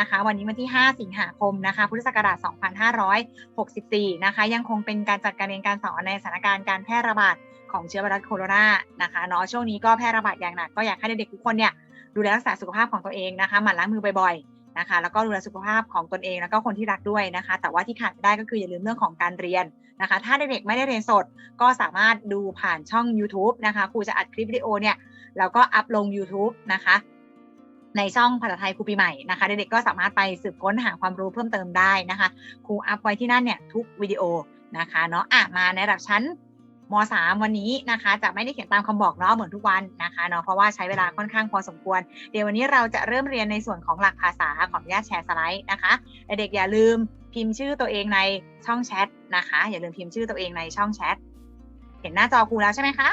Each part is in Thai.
นะคะ วันนี้วันที่ 5 สิงหาคมนะคะ พุทธศักราช 2564 นะคะ ยังคงเป็นการจัดการเรียนการสอนในสถานการณ์การแพร่ระบาดของเชื้อไวรัสโคโรนานะคะเนาะช่วงนี้ก็แพร่ระบาดอย่างหนักก็อยากให้เด็กๆทุกคนเนี่ยดูแลรักษาสุขภาพของตัวเองนะคะหมั่นล้างมือบ่อยๆนะคะ แล้วก็ดูแลสุขภาพของตนเองแล้วก็คนที่รักด้วยนะคะ แต่ว่าที่ขาดไม่ได้ก็คืออย่าลืมเรื่องของการเรียนนะคะ ถ้าเด็กๆไม่ได้เรียนสด ก็สามารถดูผ่านช่อง YouTube นะคะครูจะอัดคลิปวิดีโอเนี่ยแล้วก็อัพลง YouTube นะคะ ในช่องภาษาไทยครูปีใหม่นะคะ เด็กๆก็สามารถไปสืบค้นหาความรู้เพิ่มเติมได้นะคะครูอัพไว้ที่นั่นเนี่ยทุกวิดีโอนะคะเนาะอะมาในระดับชั้นม .3 วันนี้นะคะ จะไม่ได้เขียนตามคำบอกเนาะเหมือนทุกวันนะคะเนาะเพราะว่าใช้เวลาค่อนข้างพอสมควร เดี๋ยววันนี้เราจะเริ่มเรียนในส่วนของหลักภาษาขออนุญาตแชร์สไลด์นะคะเด็กๆอย่าลืมพิมพ์ชื่อตัวเองในช่องแชทนะคะ อย่าลืมพิมพ์ชื่อตัวเองในช่องแชทเห็นหน้าจอครูแล้วใช่ไหมคะ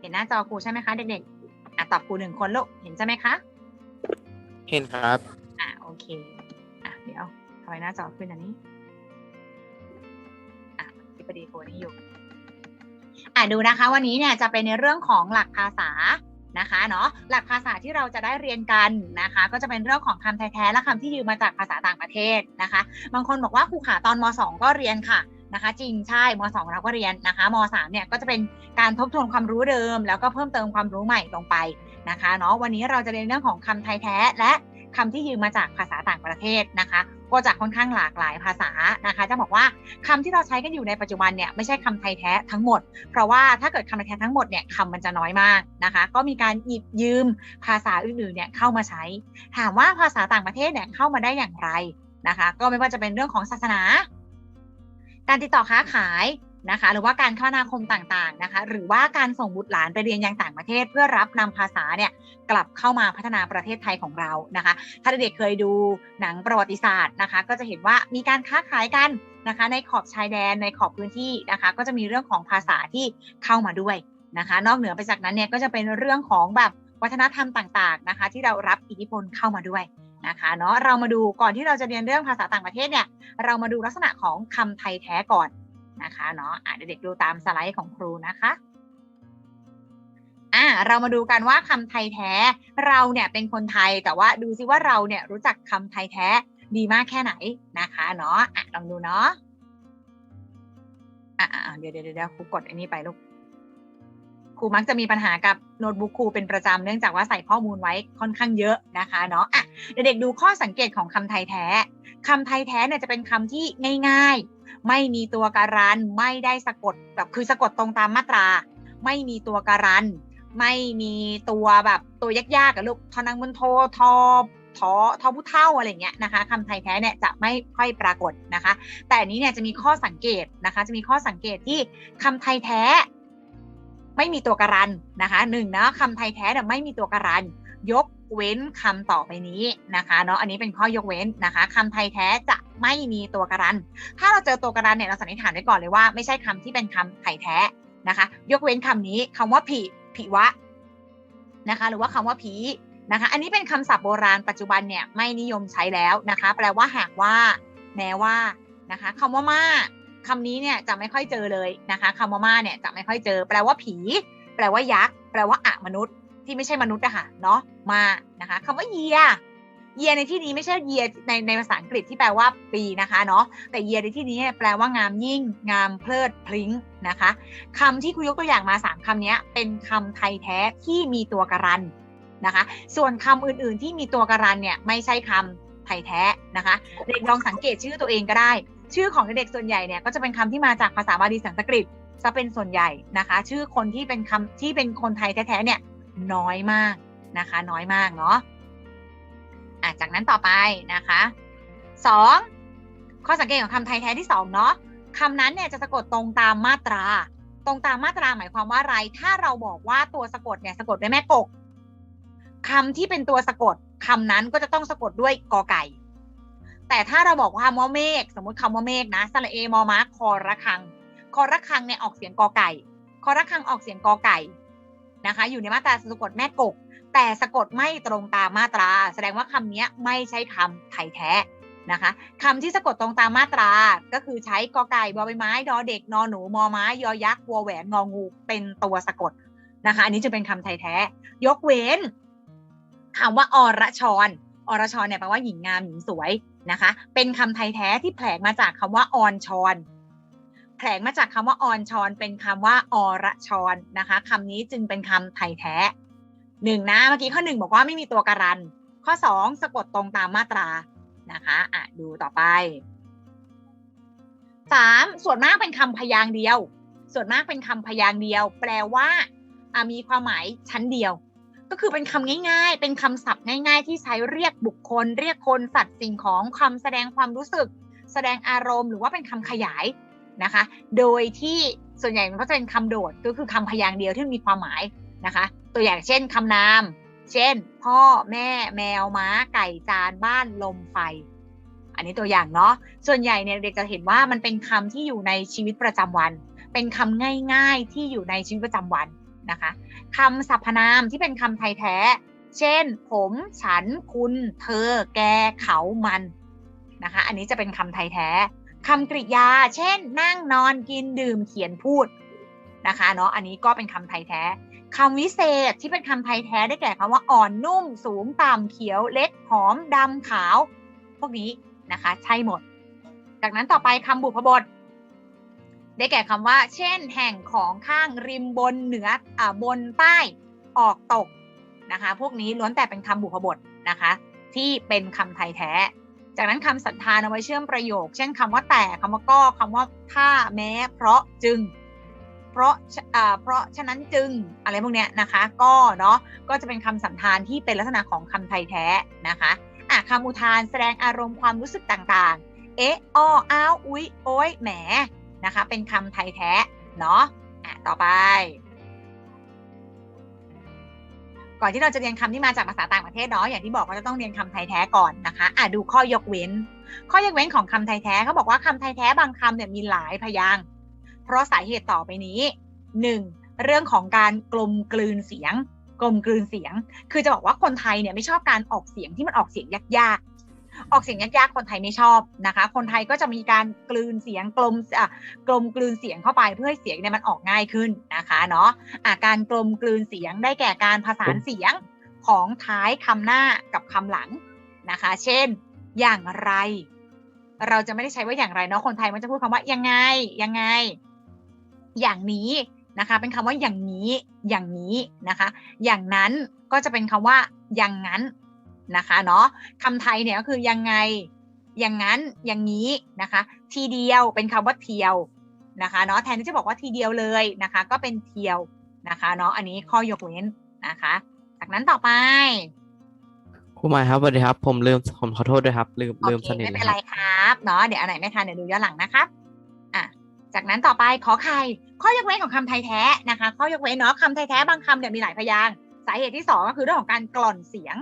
เห็นหน้าจอครูใช่ไหมคะเด็กๆอะตอบครูหนึ่งคนลูกเห็นใช่ไหมคะ เห็นครับ อะโอเค อะเดี๋ยวทำไมหน้าจอขึ้นอันนี้ อะที่ประดีโทรนี่อยู่ อะดูนะคะ วันนี้เนี่ยจะเป็นในเรื่องของหลักภาษานะคะเนาะหลักภาษาที่เราจะได้เรียนกันนะคะ ก็จะเป็นเรื่องของคำแท้ๆและคำที่ยืมมาจากภาษาต่างประเทศนะคะ บางคนบอกว่าครูขาตอนม .2 ก็เรียนค่ะ นะคะ จริงใช่ม .2 เราก็เรียนนะคะม .3 เนี่ยก็จะเป็นการทบทวนความรู้เดิม แล้วก็เพิ่มเติมความรู้ใหม่ลงไปนะคะเนาะวันนี้เราจะเรียนเรื่องของคำไทยแท้และคำที่ยืมมาจากภาษาต่างประเทศนะคะ ก็จะค่อนข้างหลากหลายภาษานะคะ จะบอกว่าคำที่เราใช้กันอยู่ในปัจจุบันเนี่ยไม่ใช่คำไทยแท้ทั้งหมด เพราะว่าถ้าเกิดคำไทยแท้ทั้งหมดเนี่ยคำมันจะน้อยมากนะคะ ก็มีการหยิบยืมภาษาอื่นๆเนี่ยเข้ามาใช้ ถามว่าภาษาต่างประเทศเนี่ยเข้ามาได้อย่างไรนะคะ ก็ไม่ว่าจะเป็นเรื่องของศาสนา การติดต่อค้าขายนะคะ หรือว่าการคมนาคมต่างๆนะคะ หรือว่าการส่งบุตรหลานไปเรียนยังต่างประเทศ เพื่อรับนำภาษาเนี่ยกลับเข้ามาพัฒนาประเทศไทยของเรานะคะ ถ้าเด็กเคยดูหนังประวัติศาสตร์นะคะ ก็จะเห็นว่ามีการค้าขายกันนะคะ ในขอบชายแดนในขอบพื้นที่นะคะ ก็จะมีเรื่องของภาษาที่เข้ามาด้วยนะคะ นอกเหนือไปจากนั้นเนี่ยก็จะเป็นเรื่องของแบบวัฒนธรรมต่างๆนะคะ ที่เรารับอิทธิพลเข้ามาด้วย นะคะเนาะเรามาดูก่อนที่เราจะเรียนเรื่องภาษาต่างประเทศเนี่ยเรามาดูลักษณะของคำไทยแท้ก่อนนะคะเนาะะเด็กๆดูตามสไลด์ของครูนะคะอ่าเรามาดูกันว่าคำไทยแท้เราเนี่ยเป็นคนไทยแต่ว่าดูซิว่าเราเนี่ยรู้จักคำไทยแท้ดีมากแค่ไหนนะคะเนาะอะลองดูเนาะอะอะเดี๋ยวเดี๋ยวเดี๋ยวครูกดอันนี้ไปลูก ครูมักจะมีปัญหากับโน้ตบุ๊กครูเป็นประจำเนื่องจากว่าใส่ข้อมูลไว้ค่อนข้างเยอะนะคะเนาะอะเด็กๆดูข้อสังเกตของคำไทยแท้คำไทยแท้เนี่ยจะเป็นคำที่ง่าย ๆ ไม่มีตัวการันไม่ได้สะกดแบบคือสะกดตรงตามมาตรา ไม่มีตัวการันไม่มีตัวแบบตัวยากๆกับลูกทอนังมุนโททอทอทอผู้เท่าอะไรเงี้ยนะคะคำไทยแท้เนี่ยจะไม่ค่อยปรากฏนะคะ แต่อันนี้เนี่ยจะมีข้อสังเกตนะคะ จะมีข้อสังเกตที่คำไทยแท้ ไม่มีตัวการันนะคะหนึ่งนะคำไทยแท้เนี่ไม่มีตัวการัน ยกเว้นคำต่อไปนี้นะคะเนาะอันนี้เป็นข้อยกเว้นนะคะคำไทยแท้จะไม่มีตัวการัน ถ้าเราเจอตัวการันเนี่ยเราสันนิษฐานไว้ก่อนเลยว่าไม่ใช่คำที่เป็นคำไทยแท้นะคะ ยกเว้นคำนี้คำว่าผีผีวะนะคะ หรือว่าคำว่าผีนะคะ อันนี้เป็นคำศัพท์โบราณปัจจุบันเนี่ยไม่นิยมใช้แล้วนะคะ แปลว่าหากว่าแม้ว่านะคะคำว่ามา คำนี้เนี่ยจะไม่ค่อยเจอเลยนะคะคำว่ามาเนี่ยจะไม่ค่อยเจอ แปลว่าผี แปลว่ายักษ์ แปลว่าอะมนุษย์ ที่ไม่ใช่มนุษย์อะค่ะเนาะมานะคะคำว่าเยียเยียในที่นี้ไม่ใช่เยียในในภาษาอังกฤษที่แปลว่าปีนะคะเนาะแต่เยียในที่นี้แปลว่างามยิ่ง งามเพลิดพลิ้งนะคะคำที่ครูยกตัวอย่างมาสามคำนี้เป็นคำไทยแท้ที่มีตัวการันนะคะ ส่วนคำอื่นๆที่มีตัวการันเนี่ยไม่ใช่คำไทยแท้นะคะเด็กลองสังเกตชื่อตัวเองก็ได้ ชื่อของเด็กส่วนใหญ่เนี่ยก็จะเป็นคำที่มาจากภาษาบาลีสันสกฤตจะเป็นส่วนใหญ่นะคะ ชื่อคนที่เป็นคำที่เป็นคนไทยแท้ๆเนี่ยน้อยมากนะคะ น้อยมากเนาะอะจากนั้นต่อไปนะคะสองข้อสังเกตของคำไทยแท้ที่สองเนาะคำนั้นเนี่ยจะสะกดตรงตามมาตรา ตรงตามมาตราหมายความว่าอะไร ถ้าเราบอกว่าตัวสะกดเนี่ยสะกดด้วยแม่กกคำที่เป็นตัวสะกดคำนั้นก็จะต้องสะกดด้วยกอไก่ แต่ถ้าเราบอกว่าคำว่าเมฆสมมติคำว่าเมฆนะสระเอมอมาคอระคัง คอระคังเนี่ยออกเสียงกอไก่ คอระคังออกเสียงกอไก่นะคะ อยู่ในมาตราสะกดแม่กก แต่สะกดไม่ตรงตามมาตรา แสดงว่าคำนี้ไม่ใช่คำไทยแท้นะคะคำที่สะกดตรงตามมาตรา ก็คือใช้กอไก่บอใบไม้ ดอเด็ก นอหนู มอม้ายอยักษ์วอแหวนงองู เป็นตัวสะกดนะคะ อันนี้จะเป็นคำไทยแท้ ยกเว้นคำว่าอรชร อรชรเนี่ยแปลว่าหญิงงามหญิงสวยนะคะ เป็นคำไทยแท้ที่แผลงมาจากคำว่าอรชรแผลงมาจากคำว่าอรชรเป็นคำว่าอรชรนะคะคำนี้จึงเป็นคำไทยแท้หนึ่งนะเมื่อกี้ข้อหนึ่งบอกว่าไม่มีตัวการัน ข้อสองสะกดตรงตามมาตรานะคะอะดูต่อไปสามส่วนมากเป็นคำพยางค์เดียว ส่วนมากเป็นคำพยางค์เดียว แปลว่ามีความหมายชั้นเดียว ก็คือเป็นคำง่าย ๆ เป็นคำศัพท์ง่าย ๆ ที่ใช้เรียกบุคคล เรียกคนสัตว์สิ่งของคำแสดงความรู้สึก แสดงอารมณ์ หรือว่าเป็นคำขยายนะคะ โดยที่ส่วนใหญ่มันก็จะเป็นคำโดดก็คือคำพยางค์เดียวที่มีความหมายนะคะ ตัวอย่างเช่นคำนาม เช่น พ่อแม่แมวม้า ไก่จานบ้านลมไฟ อันนี้ตัวอย่างเนาะส่วนใหญ่เนี่ยเด็กจะเห็นว่ามันเป็นคำที่อยู่ในชีวิตประจำวัน เป็นคำง่าย ๆที่อยู่ในชีวิตประจำวัน นะคะคำสรรพนามที่เป็นคำไทยแท้ เช่น ผม ฉัน คุณ เธอ แก เขา มันนะคะ อันนี้จะเป็นคำไทยแท้คำกริยา เช่น นั่งนอนกินดื่มเขียนพูดนะคะเนาะอันนี้ก็เป็นคำไทยแท้คำวิเศษที่เป็นคำไทยแท้ได้แก่คำว่าอ่อนนุ่ม สูงต่ำเขียวเล็กหอมดำขาว พวกนี้นะคะ ใช่หมด จากนั้นต่อไปคำบุพบท ได้แก่คำว่า เช่น แห่งของข้างริมบนเหนืออ่าบนใต้ออกตกนะคะ พวกนี้ล้วนแต่เป็นคำบุพบทนะคะ ที่เป็นคำไทยแท้ จากนั้นคำสันธานเอาไว้เชื่อมประโยค เช่นคำว่าแต่คำว่าก็คำว่าถ้าแม้ เพราะจึง เพราะอ่าเพราะฉะนั้นจึงอะไรพวกเนี้ยนะคะ ก็เนาะก็จะเป็นคำสันธานที่เป็นลักษณะของคำไทยแท้นะคะอะคำอุทานแสดงอารมณ์ความรู้สึกต่างๆ เอ๊ะอ้ออ้าว อุ๊ย โอ้ยแหม นะคะ เป็นคำไทยแท้เนาะอะต่อไป ก่อนที่เราจะเรียนคำที่มาจากภาษาต่างประเทศเนาะอย่างที่บอกว่าจะต้องเรียนคำไทยแท้ก่อนนะคะอะดูข้อยกเว้น ข้อยกเว้นของคำไทยแท้เขาบอกว่าคำไทยแท้บางคำเนี่ยมีหลายพยางค์เพราะสาเหตุต่อไปนี้หนึ่งเรื่องของการกลมกลืนเสียงกลมกลืนเสียง คือจะบอกว่าคนไทยเนี่ยไม่ชอบการออกเสียงที่มันออกเสียงยากๆ ออกเสียงยากๆคนไทยไม่ชอบนะคะ คนไทยก็จะมีการกลืนเสียงกลมอะกลมกลืนเสียงเข้าไปเพื่อให้เสียงเนี่ยมันออกง่ายขึ้นนะคะเนาะอะการกลมกลืนเสียงได้แก่การผสานเสียงของท้ายคำหน้ากับคำหลังนะคะ เช่น อย่างไร เราจะไม่ได้ใช้ว่าอย่างไรเนาะคนไทยมันจะพูดคำว่ายังไงยังไง อย่างนี้นะคะ เป็นคำว่าอย่างนี้อย่างนี้นะคะ อย่างนั้นก็จะเป็นคำว่าอย่างนั้น นะคะเนาะคำไทยเนี่ยก็คือยังไงอย่างนั้นอย่างนี้นะคะ ทีเดียวเป็นคำว่าเทียวนะคะเนาะแทนที่จะบอกว่าทีเดียวเลยนะคะ ก็เป็นเทียวนะคะเนาะอันนี้ข้อยกเว้นนะคะ จากนั้นต่อไปครูหมายครับสวัสดีครับ ผมลืมผมขอโทษด้วยครับ ลืมโอลืมเคสนิทไม่เลเป็ยนคไรรับครับเนาะเดี๋ยวอันไหนไม่ทันเดี๋ยวดูย้อนหลังนะครับอะจากนั้นต่อไปขอไข่ข้อยกเว้นของคำไทยแท้นะคะ ข้อยกเว้นเนาะคำไทยแท้บางคำเนี่ยมีหลายพยางค์สาเหตุที่สองก็คือเรื่องของการกล่อนเสียง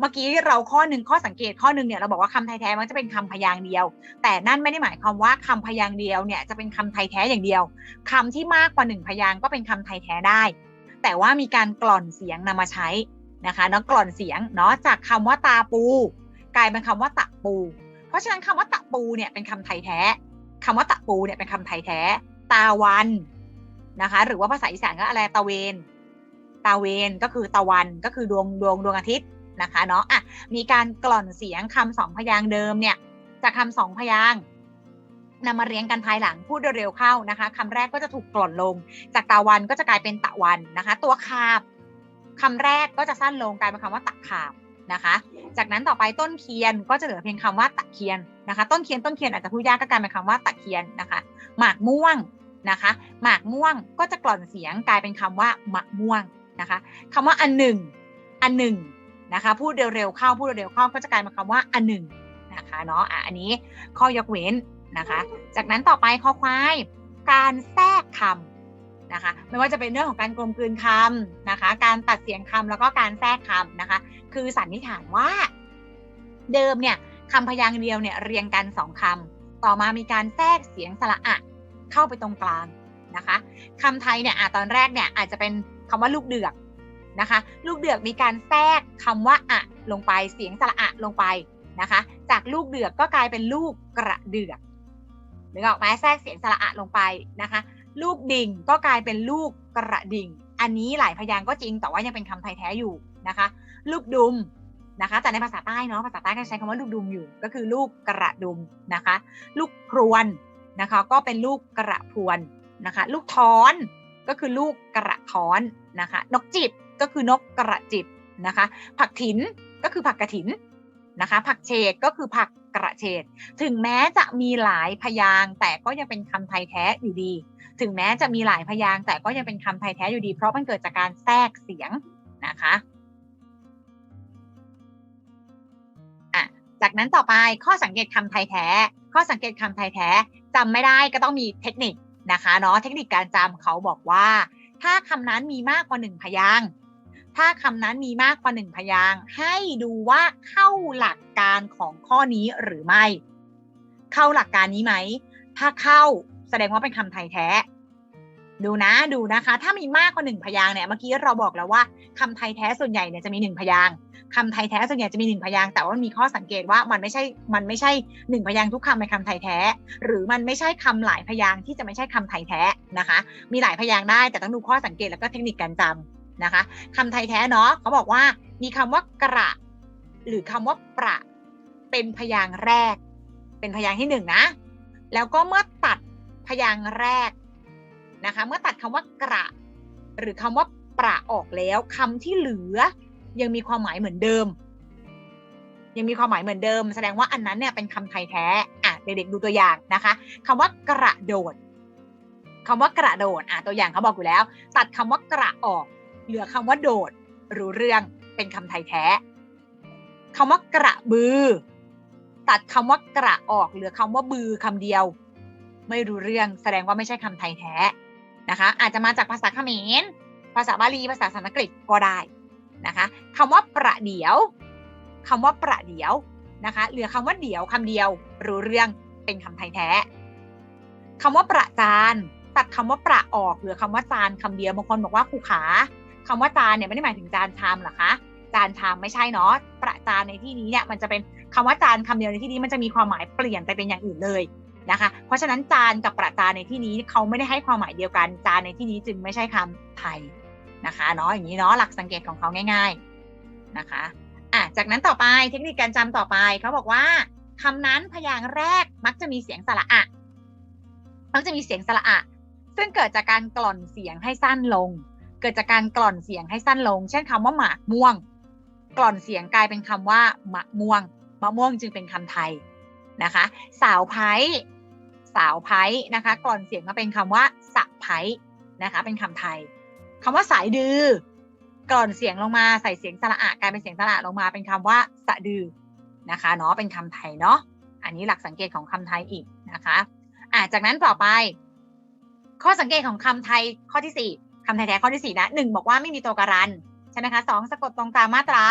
เมื่อกี้เราข้อหนึ่งข้อสังเกตข้อหนึ่งเนี่ยเราบอกว่าคำไทยแท้มันจะเป็นคำพยางค์เดียว แต่นั่นไม่ได้หมายความว่าคำพยางค์เดียวเนี่ยจะเป็นคำไทยแท้อย่างเดียวคำที่มากกว่าหนึ่งพยางค์ก็เป็นคำไทยแท้ได้ แต่ว่ามีการกล่อนเสียงนำมาใช้นะคะเนาะกล่อนเสียงเนาะจากคำว่าตาปู กลายเป็นคำว่าตะปู เพราะฉะนั้นคำว่าตะปูเนี่ยเป็นคำไทยแท้คำว่าตะปูเนี่ยเป็นคำไทยแท้ ตาวันนะคะ หรือว่าภาษาอีสานก็อะไรตะเวนตาเวนก็คือตะวันก็คือดวงดวงดวงอาทิตย์ นะคะเนาะอะมีการกล่อนเสียงคำสองพยางเดิมเนี่ยจากคำสองพยางนำมาเรียงกันภายหลังพูดเร็วๆเข้านะคะคำแรกก็จะถูกกล่อนลง จากตาวันก็จะกลายเป็นตะวันนะคะ ตัวคาบคำแรกก็จะสั้นลงกลายเป็นคำว่าตะขาบนะคะ จากนั้นต่อไปต้นเคียนก็จะเหลือเพียงคำว่าตะเคียนนะคะ ต้นเคียนต้นเคียนอาจจะพูดยากก็กลายเป็นคำว่าตะเคียนนะคะ หมากม่วงนะคะ หมากม่วงก็จะกล่อนเสียงกลายเป็นคำว่ามะม่วงนะคะคำว่าอันหนึ่ง อันหนึ่ง นะคะพูดเร็วๆเข้าพูดเร็วๆเข้าก็จะกลายเป็นคำว่าอันหนึ่งนะคะเนาะอะอันนี้ข้อยกเว้นนะคะ จากนั้นต่อไปข้อควายการแทรกคำนะคะไม่ว่าจะเป็นเรื่องของการกลมกลืนคำนะคะ การตัดเสียงคำแล้วก็การแทรกคำนะคะ คือสันนิษฐานว่าเดิมเนี่ยคำพยางค์เดียวเนี่ยเรียงกันสองคำต่อมามีการแทรกเสียงสระอะเข้าไปตรงกลางนะคะคำไทยเนี่ยอะตอนแรกเนี่ยอาจจะเป็นคำว่าลูกเดือก นะคะ ลูกเดือกมีการแทรกคำว่าอะลงไปเสียงสระอะลงไปนะคะ จากลูกเดือกก็กลายเป็นลูกกระเดือกนึกออกไหมแทรกเสียงสระอะลงไปนะคะ ลูกดิ่งก็กลายเป็นลูกกระดิ่ง อันนี้หลายพยางก็จริงแต่ว่ายังเป็นคำไทยแท้อยู่นะคะ ลูกดุมนะคะ แต่ในภาษาใต้เนาะภาษาใต้ก็ใช้คำว่าลูกดุมอยู่ ก็คือลูกกระดุมนะคะ ลูกพรวนนะคะ ก็เป็นลูกกระพรวนนะคะ ลูกท้อนก็คือลูกกระท้อนนะคะ นกจิบ ก็คือนกกระจิบนะคะ ผักถินก็คือผักกระถินนะคะ ผักเฉดก็คือผักกระเฉดถึงแม้จะมีหลายพยางแต่ก็ยังเป็นคำไทยแท้อยู่ดี ถึงแม้จะมีหลายพยางแต่ก็ยังเป็นคำไทยแท้อยู่ดี เพราะมันเกิดจากการแทรกเสียงนะคะอะจากนั้นต่อไปข้อสังเกตคำไทยแท้ ข้อสังเกตคำไทยแท้จำไม่ได้ก็ต้องมีเทคนิคนะคะเนาะเทคนิคการจำเขาบอกว่า ถ้าคำนั้นมีมากกว่าหนึ่งพยางค ถ้าคำนั้นมีมากกว่าหนึ่งพยางให้ดูว่าเข้าหลักการของข้อนี้หรือไม่ เข้าหลักการนี้ไหม ถ้าเข้าแสดงว่าเป็นคำไทยแท้ ดูนะดูนะคะ ถ้ามีมากกว่าหนึ่งพยางเนี่ยเมื่อกี้เราบอกแล้วว่าคำไทยแท้ส่วนใหญ่เนี่ยจะมีหนึ่งพยางคำไทยแท้ส่วนใหญ่จะมีหนึ่งพยางแต่ว่ามีข้อสังเกตว่ามันไม่ใช่มันไม่ใช่หนึ่งพยางทุกคำเป็นคำไทยแท้ หรือมันไม่ใช่คำหลายพยางที่จะไม่ใช่คำไทยแท้นะคะ มีหลายพยางได้แต่ต้องดูข้อสังเกตแล้วก็เทคนิคการจำ นะคะคำไทยแท้เนาะเขาบอกว่ามีคำว่ากระ หรือคำว่าประ เป็นพยางค์แรก เป็นพยางค์ที่หนึ่งนะ แล้วก็เมื่อตัดพยางค์แรกนะคะเมื่อตัดคำว่ากระ หรือคำว่าประออกแล้วคำที่เหลือยังมีความหมายเหมือนเดิม ยังมีความหมายเหมือนเดิม แสดงว่าอันนั้นเนี่ยเป็นคำไทยแท้อะเด็กๆดูตัวอย่างนะคะคำว่ากระโดดคำว่ากระโดดอะตัวอย่างเขาบอกอยู่แล้ว ตัดคำว่ากระออก เหลือคำว่าโดด รู้เรื่องเป็นคำไทยแท้คำว่ากระบือ ตัดคำว่ากระออกเหลือคำว่าบือคำเดียว ไม่รู้เรื่องแสดงว่าไม่ใช่คำไทยแท้นะคะ อาจจะมาจากภาษาเขมร ภาษาบาลีภาษาสันสกฤตก็ได้นะคะคำว่าประเดี๋ยวคำว่าประเดี๋ยวนะคะเหลือคำว่าเดี๋ยวคำเดียว รู้เรื่องเป็นคำไทยแท้คำว่าประจานตัดคำว่าประออกเหลือคำว่าจานคำเดียวบางคนบอกว่าครูขา คำว่าจานเนี่ยไม่ได้หมายถึงจานชามหรอคะจานชามไม่ใช่เนาะประจานในที่นี้เนี่ยมันจะเป็นคำว่าจานคำเดียวในที่นี้มันจะมีความหมายเปลี่ยนไปเป็นอย่างอื่นเลยนะคะ เพราะฉะนั้นจานกับประจานในที่นี้เขาไม่ได้ให้ความหมายเดียวกัน จานในที่นี้จึงไม่ใช่คำไทยนะคะเนาะอย่างนี้เนาะหลักสังเกตของเขาง่าย ๆนะคะอะจากนั้นต่อไปเทคนิคการจำต่อไปเขาบอกว่าคำนั้นพยางค์แรกมักจะมีเสียงสระอะมักจะมีเสียงสระอะซึ่งเกิดจากการกล่อนเสียงให้สั้นลง เกิดจากการกล่อนเสียงให้สั้นลง เช่นคำว่าหมากม่วง กล่อนเสียงกลายเป็นคำว่ามะม่วงมะม่วงจึงเป็นคำไทยนะคะ สาวไพ่สาวไพ่นะคะกล่อนเสียงมาเป็นคำว่าสะไพ่นะคะ เป็นคำไทยคำว่าสายดื้อกล่อนเสียงลงมาใส่เสียงสระอะกลายเป็นเสียงสระลงมาเป็นคำว่าสะดือนะคะเนาะเป็นคำไทยเนาะอันนี้หลักสังเกตของคำไทยอีกนะคะอ่าจากนั้นต่อไป ข้อสังเกตของคำไทยข้อที่สี่ำแท้ๆข้อที่สี่นะหนึ่งบอกว่าไม่มีตัวการันใช่ไหมคะสองสะกดตรงตามมาตรา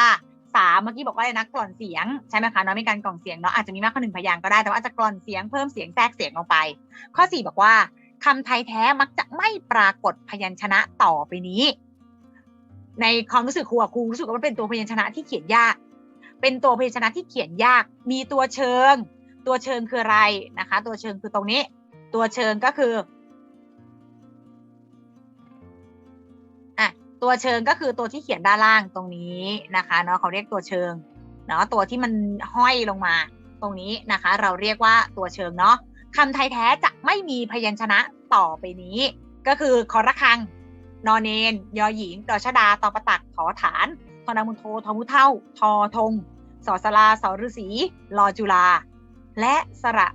สามเมื่อกี้บอกว่าอะไรนะกล่อนเสียงใช่ไหมคะเนาะมีการกล่อนเสียงเนาะอาจจะมีมากกว่าหนึ่งพยางค์ก็ได้แต่ว่าอาจจะกล่อนเสียงเพิ่มเสียงแทรกเสียงลงไป ข้อสี่บอกว่าคำไทยแท้มักจะไม่ปรากฏพยัญชนะต่อไปนี้ ในความรู้สึกครูครูรู้สึกว่าเป็นตัวพยัญชนะที่เขียนยาก เป็นตัวพยัญชนะที่เขียนยาก มีตัวเชิง ตัวเชิงคืออะไรนะคะ ตัวเชิงคือตรงนี้ ตัวเชิงก็คือ ตัวเชิงก็คือตัวที่เขียนด้านล่างตรงนี้นะคะเนาะเขาเรียกตัวเชิงเนาะตัวที่มันห้อยลงมาตรงนี้นะคะ เราเรียกว่าตัวเชิงเนาะคำไทยแท้จะไม่มีพยัญชนะต่อไปนี้ ก็คือคอระคัง นอนเนน ยอหญิงดอชดาตอประตักถอฐานทอนามุนโททอมุเท่า ทอทงสอสลาสอฤษีลอจุลา และสระ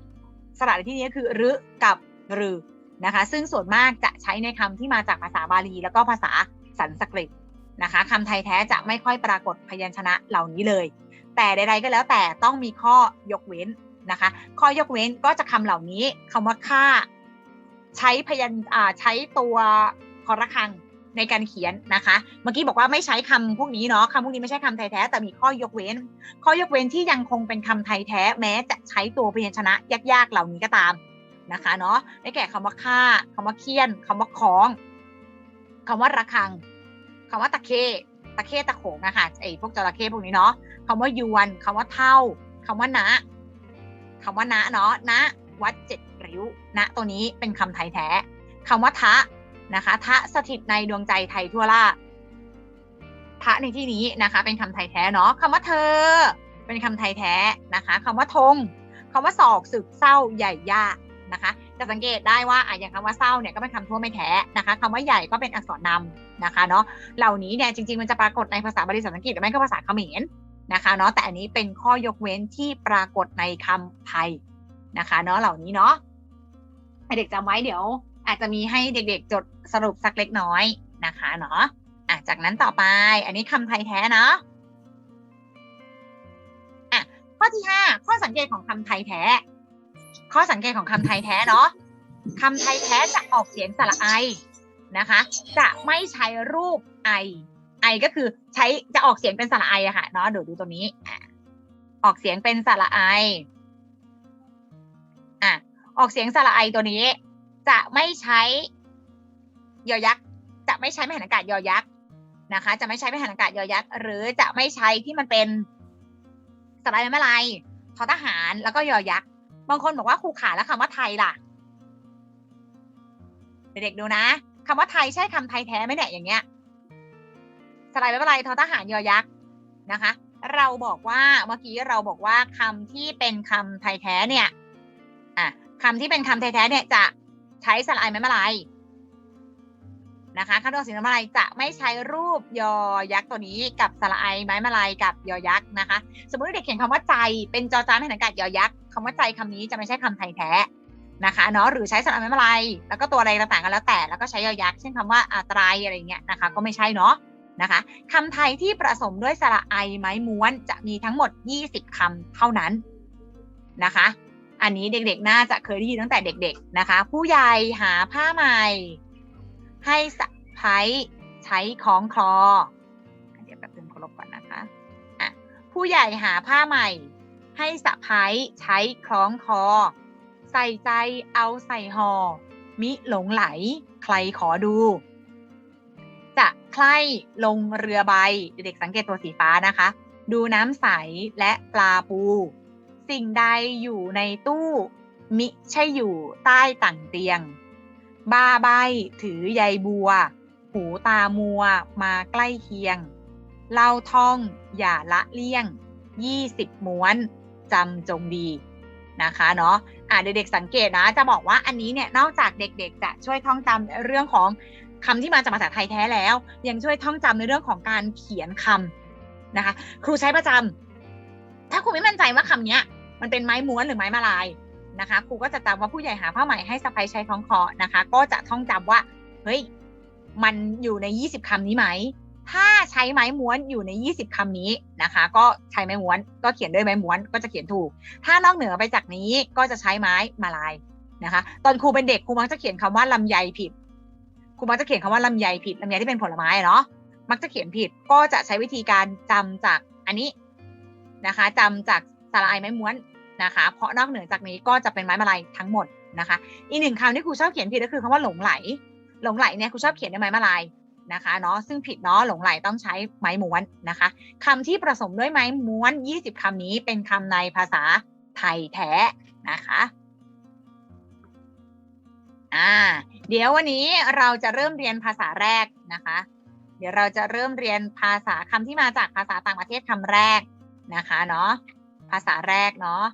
สระในที่นี้คือรึกับรือนะคะ ซึ่งส่วนมากจะใช้ในคำที่มาจากภาษาบาลีแล้วก็ภาษา สันสกฤตนะคะคำไทยแท้จะไม่ค่อยปรากฏพยัญชนะเหล่านี้เลย แต่ใดๆก็แล้วแต่ต้องมีข้อยกเว้นนะคะ ข้อยกเว้นก็จะคำเหล่านี้คำว่าค่า ใช้พยัญใช้ตัวคอระคังในการเขียนนะคะ เมื่อกี้บอกว่าไม่ใช้คำพวกนี้เนาะคำพวกนี้ไม่ใช่คำไทยแท้แต่มีข้อยกเว้น ข้อยกเว้นที่ยังคงเป็นคำไทยแท้แม้จะใช้ตัวพยัญชนะยากๆเหล่านี้ก็ตามนะคะเนาะได้แก่คำว่าค่าคำว่าเคียนคำว่าคล้อง คำว่าระคังคำว่าตะเคตะเคตะโขงอะค่ะไอ้พวกจระเข้พวกนี้เนาะคำว่ายวนคำว่าเท่าคำว่านะคำว่านะเนาะนะวัดเจ็ดริ้วนะตัวนี้เป็นคำไทยแท้คำว่าทะนะคะทะสถิตในดวงใจไทยทั่วล่าทะในที่นี้นะคะ เป็นคำไทยแท้เนาะคำว่าเธอ เป็นคำไทยแท้นะคะคำว่าธงคำว่าศอกสึกเศร้าใหญ่ยากนะคะ จะสังเกตได้ว่าอะอย่างคำว่าเศร้าเนี่ยก็เป็นคำทั่วไม่แท้นะคะคำว่าใหญ่ก็เป็นอักษรนำนะคะเนาะเหล่านี้เนี่ยจริงๆมันจะปรากฏในภาษาบาลีภาษาอังกฤษหรือไม่ก็ภาษาเขมรนะคะเนาะแต่อันนี้เป็นข้อยกเว้นที่ปรากฏในคำไทยนะคะเนาะเหล่านี้เนาะให้เด็กจำไว้เดี๋ยว อาจจะมีให้เด็กๆ จดสรุปสักเล็กน้อยนะคะเนาะอะจากนั้นต่อไป อันนี้คำไทยแท้เนาะอะข้อที่ห้าข้อสังเกตของคำไทยแท้ ข้อสังเกตของคำไทยแท้เนาะคำไทยแท้จะออกเสียงสระไอนะคะ จะไม่ใช้รูปไอ ไอก็คือใช้จะออกเสียงเป็นสระไออะค่ะเนาะเดี๋ยวดูตรงนี้ออกเสียงเป็นสระไออะออกเสียงสระไอตัวนี้ จะไม่ใช้ยอยักษ์จะไม่ใช้ไม่หันอากาศยอยักษ์นะคะ จะไม่ใช้ไม่หันอากาศยอยักษ์หรือจะไม่ใช้ที่มันเป็นสระไอไม่อะไรทอทหารแล้วก็ยอยักษ์ บางคนบอกว่าครูขาแล้วคำว่าไทยล่ะเด็กๆดูนะคำว่าไทยใช่คำไทยแท้ไหมเนี่ยอย่างเงี้ยสไลด์ไม่เป็นไรทอทหารยอยักษ์นะคะ เราบอกว่าเมื่อกี้เราบอกว่าคำที่เป็นคำไทยแท้เนี่ยอะคำที่เป็นคำไทยแท้เนี่ยจะใช้สไลด์ไม่เป็นไร นะคะคำตัวสีน้ำอะไรจะไม่ใช้รูปยอยักษ์ตัวนี้กับสระไอไม้มาลายกับยอยักษ์นะคะ สมมติเด็กเขียนคำว่าใจเป็นจอจานให้หนังกัดยอยักษ์คำว่าใจคำนี้จะไม่ใช่คำไทยแท้นะคะเนาะหรือใช้สระไม้มาลายแล้วก็ตัวอะไรต่างๆกันแล้วแต่แล้วก็ใช้ยอยักษ์เช่นคำว่าอาตรายอะไรเงี้ยนะคะ ก็ไม่ใช่เนาะนะคะคำไทยที่ผสมด้วยสระไอไม้ม้วนจะมีทั้งหมด 20คำเท่านั้นนะคะ อันนี้เด็กๆน่าจะเคยได้ยินตั้งแต่เด็ก ๆนะคะ ผู้ใหญ่หาผ้าใหม่ ให้สะพ้ายใช้คล้องคลอ เดี๋ยวแป๊บนึงขอลบก่อนนะคะอะผู้ใหญ่หาผ้าใหม่ ให้สะพ้ายใช้คล้องคอ ใส่ใจเอาใส่หอ่อมิหลงไหล ใครขอดู จะใคร่ลงเรือใบ เด็กสังเกตตัวสีฟ้านะคะ ดูน้ำใสและปลาปู สิ่งใดอยู่ในตู้ มิใช่อยู่ใต้ต่างเตียง บ้าใบถือใยบัว หูตามัวมาใกล้เคียง เล่าท่องอย่าละเลี่ยง 20 ม้วนจำจงดีนะคะเนาะอะเด็กๆสังเกตนะจะบอกว่าอันนี้เนี่ยนอกจากเด็กๆ จะช่วยท่องจำเรื่องของคำที่มาจากภาษาไทยแท้แล้ว ยังช่วยท่องจำในเรื่องของการเขียนคำนะคะ ครูใช้ประจำถ้าครูไม่มั่นใจว่าคำเนี้ยมันเป็นไม้ม้วนหรือไม้มาลาย นะคะครูก็จะจำว่าผู้ใหญ่หาผ้าไหมให้สะพายใช้คล้องคอนะคะ ก็จะท่องจำว่าเฮ้ยมันอยู่ใน 20คำนี้ไหม ถ้าใช้ไม้ม้วนอยู่ใน 20คำนี้นะคะ ก็ใช้ไม้ม้วน ก็เขียนด้วยไม้ม้วนก็จะเขียนถูก ถ้านอกเหนือไปจากนี้ก็จะใช้ไม้มาลายนะคะ ตอนครูเป็นเด็กครูมักจะเขียนคำว่าลำไยผิดครูมักจะเขียนคำว่าลำไยผิดลำไยที่เป็นผลไม้เนาะมักจะเขียนผิดก็จะใช้วิธีการจำจากอันนี้นะคะจำจากสาระไอไม้ม้วน นะคะ เพราะนอกเหนือจากนี้ก็จะเป็นไม้มาลายทั้งหมดนะคะ อีกหนึ่งคำที่ครูชอบเขียนผิดก็คือคำว่าหลงไหล หลงไหลเนี่ยครูชอบเขียนด้วยไม้มาลายนะคะเนาะซึ่งผิดเนาะหลงไหลต้องใช้ไม้ม้วนนะคะคำที่ผสมด้วยไม้ม้วน 20คำนี้เป็นคำในภาษาไทยแท้นะคะอ่าเดี๋ยววันนี้เราจะเริ่มเรียนภาษาแรกนะคะ เดี๋ยวเราจะเริ่มเรียนภาษาคำที่มาจากภาษาต่างประเทศคำแรกนะคะเนาะภาษาแรกเนาะ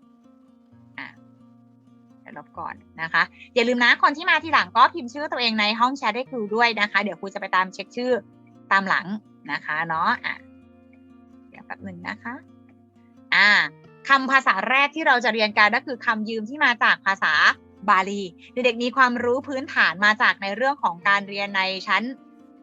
เดี๋ยวลบก่อนนะคะ อย่าลืมนะคนที่มาทีหลังก็พิมพ์ชื่อตัวเองในห้องแชทให้ครูด้วยนะคะ เดี๋ยวครูจะไปตามเช็คชื่อตามหลังนะคะเนาะอะเดี๋ยวแป๊บหนึ่งนะคะ อ่าคำภาษาแรกที่เราจะเรียนกันก็คือคำยืมที่มาจากภาษาบาลีเด็กๆมีความรู้พื้นฐานมาจากในเรื่องของการเรียนในชั้น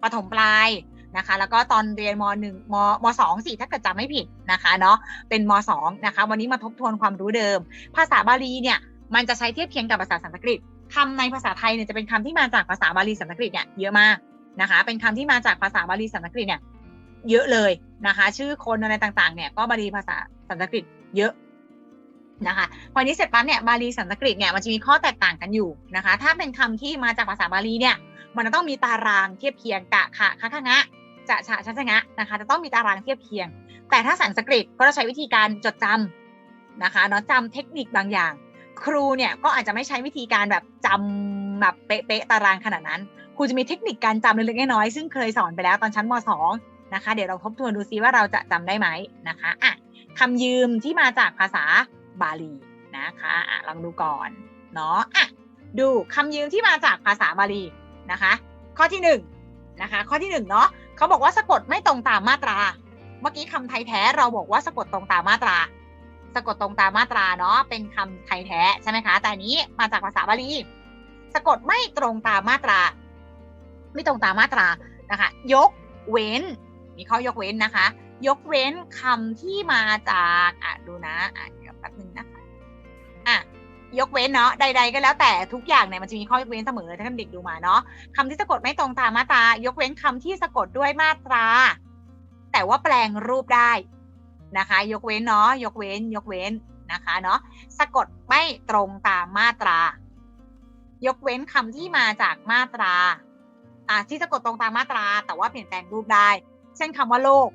ประถมปลายนะคะ แล้วก็ตอนเรียนมหนึ่งมมสองสี่ถ้าเกิดจำไม่ผิดนะคะเนาะเป็นมสองนะคะ วันนี้มาทบทวนความรู้เดิม ภาษาบาลีเนี่ย มันจะใช้เทียบเคียงกับภาษาสันสกฤตคำในภาษาไทยเนี่ยจะเป็นคำที่มาจากภาษาบาลีสันสกฤตเนี่ยเยอะมากนะคะ เป็นคำที่มาจากภาษาบาลีสันสกฤตเนี่ยเยอะเลยนะคะ ชื่อคนอะไรต่างๆเนี่ยก็บาลีภาษาสันสกฤตเยอะนะคะพอนี้เสร็จปั๊บเนี่ยบาลีสันสกฤตเนี่ยมันจะมีข้อแตกต่างกันอยู่นะคะ ถ้าเป็นคำที่มาจากภาษาบาลีเนี่ยมันจะต้องมีตารางเทียบเคียงกะขะคะคะงะจะฉะชัชะงะนะคะ จะต้องมีตารางเทียบเคียง แต่ถ้าสันสกฤตก็จะใช้วิธีการจดจำนะคะเนาะจำเทคนิคบางอย่าง ครูเนี่ยก็อาจจะไม่ใช้วิธีการแบบจำแบบเป๊ะๆตารางขนาดนั้น ครูจะมีเทคนิคการจำเล็กๆน้อยๆซึ่งเคยสอนไปแล้วตอนชั้นม .2 นะคะ เดี๋ยวเราทบทวนดูซิว่าเราจะจำได้ไหมนะคะอะคำยืมที่มาจากภาษาบาลีนะคะอะลองดูก่อนเนาะอะดูคำยืมที่มาจากภาษาบาลีนะคะ ข้อที่หนึ่งนะคะข้อที่หนึ่งเนาะเขาบอกว่าสะกดไม่ตรงตามมาตรา เมื่อกี้คำไทยแท้เราบอกว่าสะกดตรงตามมาตรา สะกดตรงตามมาตราเนาะเป็นคำไทยแท้ใช่ไหมคะ แต่นี้มาจากภาษาบาลีสะกดไม่ตรงตามมาตรา ไม่ตรงตามมาตรานะคะ ยกเว้นมีข้อยกเว้นนะคะ ยกเว้นคำที่มาจากอะดูนะอะเดี๋ยวแป๊บนึงนะคะอะยกเว้นเนาะใด ๆ ก็แล้วแต่ทุกอย่างเนี่ยมันจะมีข้อยกเว้นเสมอถ้าท่านเด็กดูมาเนาะคำที่สะกดไม่ตรงตามมาตรา ยกเว้นคำที่สะกดด้วยมาตรา แต่ว่าแปลงรูปได้ นะคะ ยกเว้นเนาะยกเว้น ยกเว้นนะคะเนาะสะกดไม่ตรงตามมาตรา ยกเว้นคำที่มาจากมาตราอะที่สะกดตรงตามมาตรา แต่ว่าเปลี่ยนแปลงรูปได้ เช่นคำว่าโลก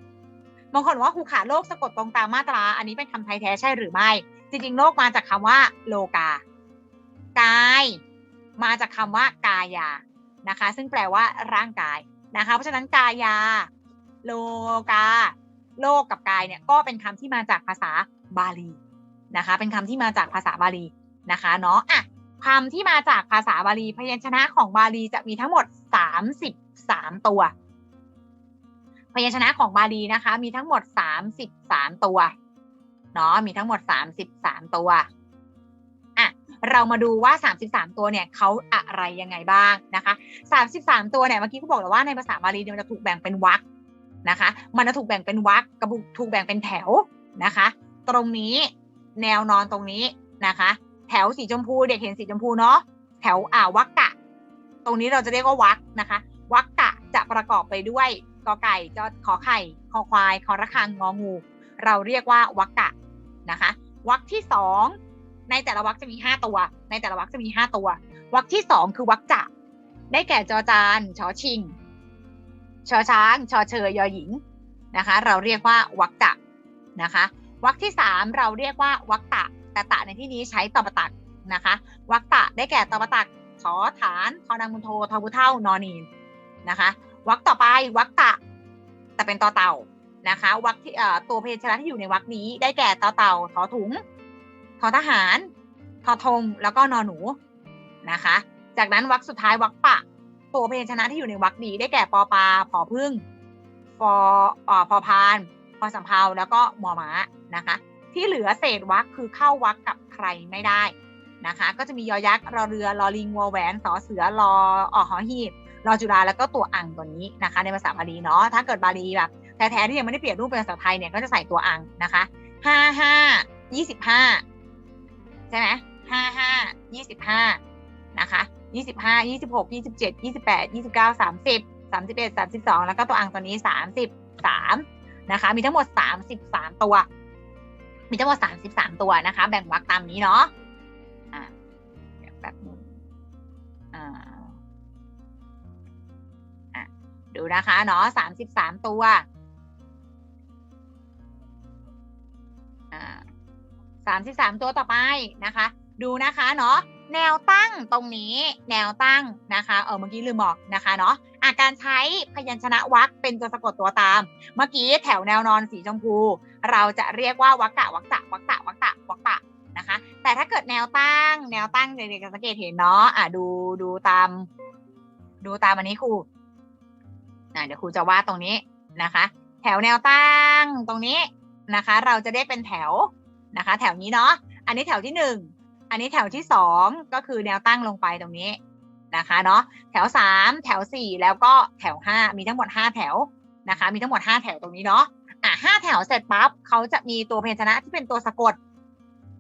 บางคนว่าหูขาโลกสะกดตรงตามมาตรา อันนี้เป็นคำไทยแท้ใช่หรือไม่ จริงๆ โลกมาจากคำว่า โลกา กาย มาจากคำว่ากายานะคะ ซึ่งแปลว่าร่างกายนะคะ เพราะฉะนั้นกายา โลกา โลกกับกายเนี่ยก็เป็นคำที่มาจากภาษาบาลีนะคะ เป็นคำที่มาจากภาษาบาลีนะคะเนาะอะคำที่มาจากภาษาบาลีพยัญชนะของบาลีจะมีทั้งหมด 33 ตัว พยัญชนะของบาลีนะคะ มีทั้งหมด 33 ตัวเนาะมีทั้งหมด 33 ตัวอะเรามาดูว่า 33 ตัวเนี่ยเขาอะไรยังไงบ้างนะคะ 33 ตัวเนี่ยเมื่อกี้เขาบอกแล้วว่าในภาษาบาลีมันจะถูกแบ่งเป็นวรรค นะคะ มันจะถูกแบ่งเป็นวรรคกับถูกแบ่งเป็นแถวนะคะ ตรงนี้แนวนอนตรงนี้นะคะ แถวสีชมพูเด็กเห็นสีชมพูเนาะแถวอ่าวักกะ ตรงนี้เราจะเรียกว่าวักนะคะวักกะจะประกอบไปด้วยกอไก่จอขอไข่คอควายคอระฆังงองู เราเรียกว่าวักกะนะคะวักที่สองในแต่ละวักจะมีห้าตัว ในแต่ละวักจะมีห้าตัววักที่สองคือวักจะได้แก่จอจานชอชิง ชอช้างชอเชยยอหญิงนะคะ เราเรียกว่าวักจะนะคะวักที่สามเราเรียกว่าวักตะต่ตะในที่นี้ใช้ตบตักนะคะวักตะได้แก่ตบตักขอฐานทอนังมุนโททอบุเท่านอนีนนะคะวักต่อไปวักตะ แต่เป็นต่อเต่านะคะวักที่ตัวเพชรที่อยู่ในวักนี้ ได้แก่ต่อเต่าทอถุงทอทหารทอธงแล้วก็นอหนูนะคะ จากนั้นวักสุดท้ายวักปะ ตัวเพชรที่อยู่ในวักนี้ได้แก่ปอปลาผอพึ่งฟออพอพานพอสำเพาแล้วก็มอม้านะคะ ที่เหลือเศษวักคือเข้าวักกับใครไม่ได้นะคะ ก็จะมียอยักษ์รอเรือรอลิงวอแหวนสอเสือรอออหอหีบรอจุฬาแล้วก็ตัวอังตัวนี้นะคะ ในภาษาบาลีเนาะถ้าเกิดบาลีแบบแท้ๆที่ยังไม่ได้เปลี่ยนรูปเป็นภาษาไทยเนี่ยก็จะใส่ตัวอังนะคะห้าห้ายี่สิบห้าใช่ไหมห้าห้ายี่สิบห้านะคะ ยี่สิบห้ายี่สิบหกยี่สิบเจ็ดยี่สิบแปดยี่สิบเก้าสามสิบสามสิบเอ็ดสามสิบสองแล้วก็ตัวอังตัวนี้สามสิบสามนะคะ มีทั้งหมดสามสิบสามตัว มีทั้งหมดสามสิบสามตัวนะคะ แบ่งวรรคตามนี้เนาะอ่าแบบนึงอ่าดูนะคะเนาะสามสิบสามตัวสามสิบสามตัวต่อไปนะคะ ดูนะคะเนาะ แนวตั้งตรงนี้แนวตั้งนะคะเออเมื่อกี้ลืมบอกนะคะเนาะอาการใช้พยัญชนะวรรคเป็นตัวสะกดตัวตาม เมื่อกี้แถวแนวนอนสีชมพู เราจะเรียกว่าวรรกะวรรกะวรรกะวรรกะวรรกะนะคะ แต่ถ้าเกิดแนวตั้ง แนวตั้งเด็กๆสังเกตเห็นเนาะอะดูดูตาม ดูตามอันนี้ครูเดี๋ยวครูจะวาดตรงนี้นะคะ แถวแนวตั้งตรงนี้นะคะ เราจะเรียกเป็นแถวนะคะ แถวนี้เนาะอันนี้แถวที่หนึ่ง อันนี้แถวที่สองก็คือแนวตั้งลงไปตรงนี้นะคะเนาะแถวสามแถวสี่แล้วก็แถวห้ามีทั้งหมดห้าแถวนะคะ มีทั้งหมดห้าแถวตรงนี้เนาะอะห้าแถวเสร็จปั๊บเขาจะมีตัวพยัญชนะที่เป็นตัวสะกด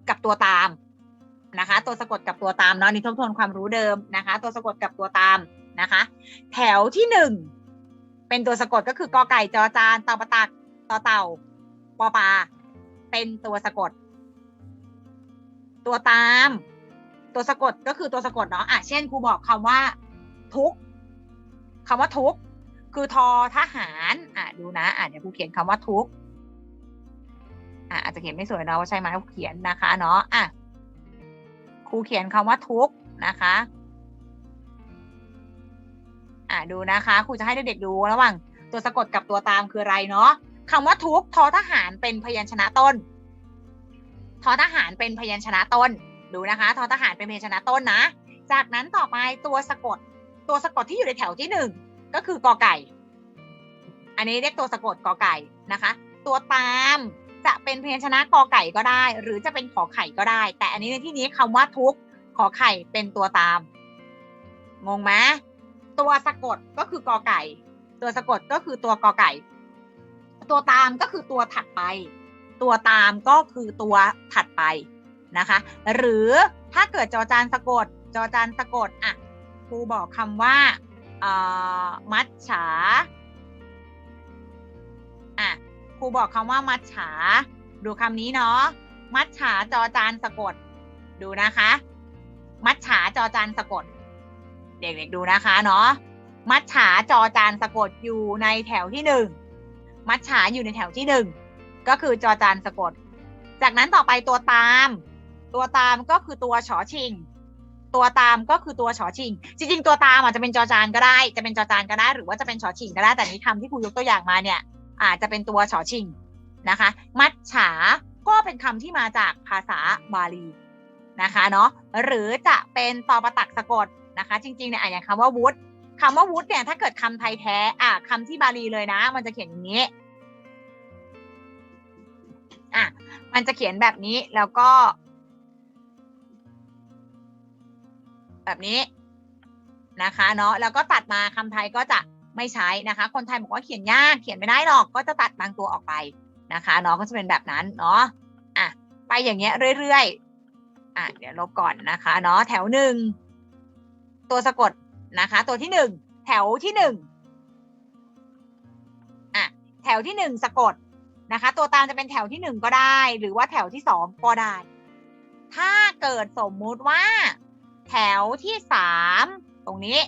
กับตัวตามนะคะ ตัวสะกดกับตัวตามเนาะนี่ทบทวนความรู้เดิมนะคะ ตัวสะกดกับตัวตามนะคะ แถวที่หนึ่งเป็นตัวสะกดก็คือกอไก่จอจานตอปตักตอเต่าปอปลาเป็นตัวสะกด ตัวตาม ตัวสะกดก็คือตัวสะกดเนาะอะเช่นครูบอกคำว่า ทุกคำว่าทุกคือทอทหารอะดูนะอะเดี๋ยวครูเขียนคำว่าทุกอะอาจจะเขียนไม่สวยเนาะว่าใช่ไหมครูเขียนนะคะ เนาะอะครูเขียนคำว่าทุกนะคะอะดูนะคะครูจะให้เด็กๆดูระหว่างตัวสะกดกับตัวตามคืออะไรเนาะคำว่าทุกทอทหารเป็นพยัญชนะต้น ทอทหารเป็นพยัญชนะต้น ดูนะคะ ทอทหารเป็นพยัญชนะต้นนะ จากนั้นต่อไปตัวสะกด ตัวสะกดที่อยู่ในแถวที่หนึ่งก็คือกอไก่ อันนี้เรียกตัวสะกดกอไก่นะคะ ตัวตามจะเป็นพยัญชนะกอไก่ก็ได้ หรือจะเป็นขอไข่ก็ได้ แต่อันนี้ในที่นี้คำว่าทุกขอไข่เป็นตัวตาม งงไหมตัวสะกดก็คือกอไก่ ตัวสะกดก็คือตัวกอไก่ ตัวตามก็คือตัวถัดไป ตัวตามก็คือตัวถัดไปนะคะ หรือถ้าเกิดจอจานสะกด จอจานสะกดอะครูบอกคำว่าออมัดฉาอะครูบอกคำว่ามัดฉา ดูคำนี้เนาะมัดฉาจอจานสะกด ดูนะคะ มัดฉาจอจานสะกด เด็กๆดูนะคะเนาะมัดฉาจอจานสะกดอยู่ในแถวที่หนึ่งมัดฉาอยู่ในแถวที่หนึ่ง ก็คือจอจานสะกด จากนั้นต่อไปตัวตาม ตัวตามก็คือตัวฉอชิง ตัวตามก็คือตัวฉอชิง จริง ๆ ตัวตามอาจจะเป็นจอจานก็ได้ จะเป็นจอจานก็ได้ หรือว่าจะเป็นฉอชิงก็ได้ แต่นี้คำที่ครูยกตัวอย่างมาเนี่ย อาจจะเป็นตัวฉอชิงนะคะ มัดฉา ก็เป็นคำที่มาจากภาษาบาลีนะคะเนาะ หรือจะเป็นตอประตักสะกดนะคะ จริงๆเนี่ยอย่างคำว่าวุฒคำว่าวุฒเนี่ยถ้าเกิดคำไทยแท้อะคำที่บาลีเลยนะ มันจะเขียนอย่างนี้ มันจะเขียนแบบนี้แล้วก็ แบบนี้นะคะเนาะแล้วก็ตัดมาคำไทยก็จะไม่ใช้นะคะ คนไทยบอกว่าเขียนยากเขียนไม่ได้หรอกก็จะตัดบางตัวออกไปนะคะเนาะก็จะเป็นแบบนั้นเนาะอะไปอย่างเงี้ยเรื่อยๆอะเดี๋ยวลบก่อนนะคะเนาะแถวหนึ่งตัวสะกดนะคะ ตัวที่หนึ่งแถวที่หนึ่งอะแถวที่หนึ่งสะกด นะคะ ตัวตามจะเป็นแถวที่หนึ่งก็ได้ หรือว่าแถวที่สองก็ได้ ถ้าเกิดสมมุติว่า แถวที่สามตรงนี้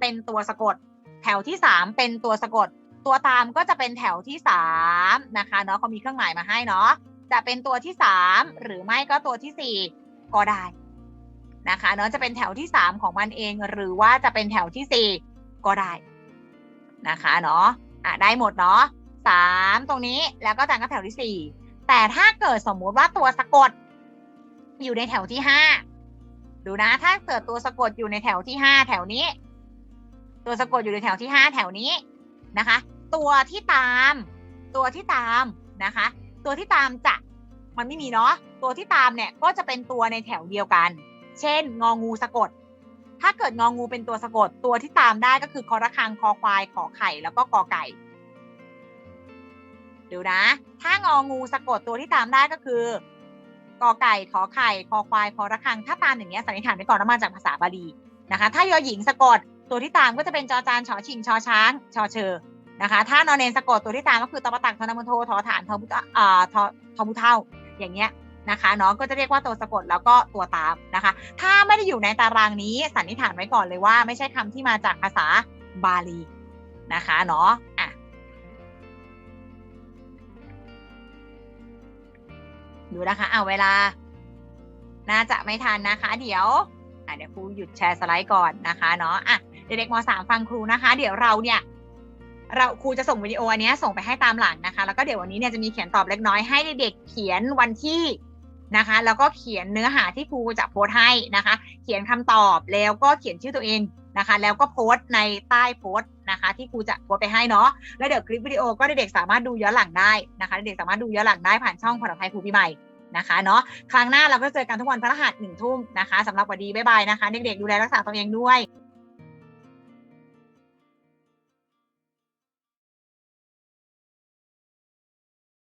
เป็นตัวสะกด แถวที่สามเป็นตัวสะกด ตัวตามก็จะเป็นแถวที่สามนะคะเนาะเขามีเครื่องหมายมาให้เนาะจะเป็นตัวที่สามหรือไม่ก็ตัวที่สี่ก็ได้นะคะเนาะจะเป็นแถวที่สามของมันเอง หรือว่าจะเป็นแถวที่สี่ก็ได้นะคะเนาะอะได้หมดเนาะ สามตรงนี้แล้วก็จากก็แถวที่สี่แต่ถ้าเกิดสมมุติว่าตัวสะกด อยู่ในแถวที่ห้าดูนะ ถ้าเกิดตัวสะกดอยู่ในแถวที่ห้าแถวนี้ ตัวสะกดอยู่ในแถวที่ห้าแถวนี้นะคะ ตัวที่ตาม ตัวที่ตามนะคะ ตัวที่ตามจะมันไม่มีเนาะตัวที่ตามเนี่ยก็จะเป็นตัวในแถวเดียวกัน เช่น งองูสะกด ถ้าเกิดงองูเป็นตัวสะกด ตัวที่ตามได้ก็คือคอระคังคอควายขอไข่แล้วก็กอไก่ ดูนะ ถ้างองูสะกดตัวที่ตามได้ก็คือกอไก่ขอไข่คอควายคอระคัง ถ้าตามอย่างเงี้ยสันนิษฐานไปก่อนว่ามาจากภาษาบาลีนะคะ ถ้ายอหญิงสะกดตัวที่ตามก็จะเป็นจอจานชอชิงชอช้างชอเชอนะคะ ถ้านอนเนนสะกดตัวที่ตามก็คือตอปะตักทนามโททอฐานทอมุตอ่าทอทอมุเท่าอย่างเงี้ยนะคะเนาะก็จะเรียกว่าตัวสะกดแล้วก็ตัวตามนะคะ ถ้าไม่ได้อยู่ในตารางนี้สันนิษฐานไว้ก่อนเลยว่า ไม่ใช่คำที่มาจากภาษาบาลีนะคะเนาะอะ ดูนะคะเอาเวลา น่าจะไม่ทันนะคะ เดี๋ยวอะเดี๋ยวครูหยุดแชร์สไลด์ก่อนนะคะเนาะอะเด็กๆมสามฟังครูนะคะ เดี๋ยวเราเนี่ย เราครูจะส่งวิดีโออันนี้ส่งไปให้ตามหลังนะคะ แล้วก็เดี๋ยววันนี้เนี่ยจะมีเขียนตอบเล็กน้อยให้เด็กๆเขียนวันที่นะคะ แล้วก็เขียนเนื้อหาที่ครูจะโพสให้นะคะ เขียนคำตอบแล้วก็เขียนชื่อตัวเอง นะคะ แล้วก็โพสต์ในใต้โพสต์นะคะ ที่ครูจะโพสต์ไปให้เนาะแล้วเดี๋ยวคลิปวิดีโอก็เด็กๆสามารถดูย้อนหลังได้นะคะเด็กสามารถดูย้อนหลังได้ผ่านช่องภาษาไทยครูพี่ใหม่นะคะเนาะครั้งหน้าเราก็เจอกันทุกวันพฤหัสหนึ่งทุ่มนะคะสำหรับวันดีบ๊ายบายนะคะ เด็กๆดูแลรักษาตัวเองด้วย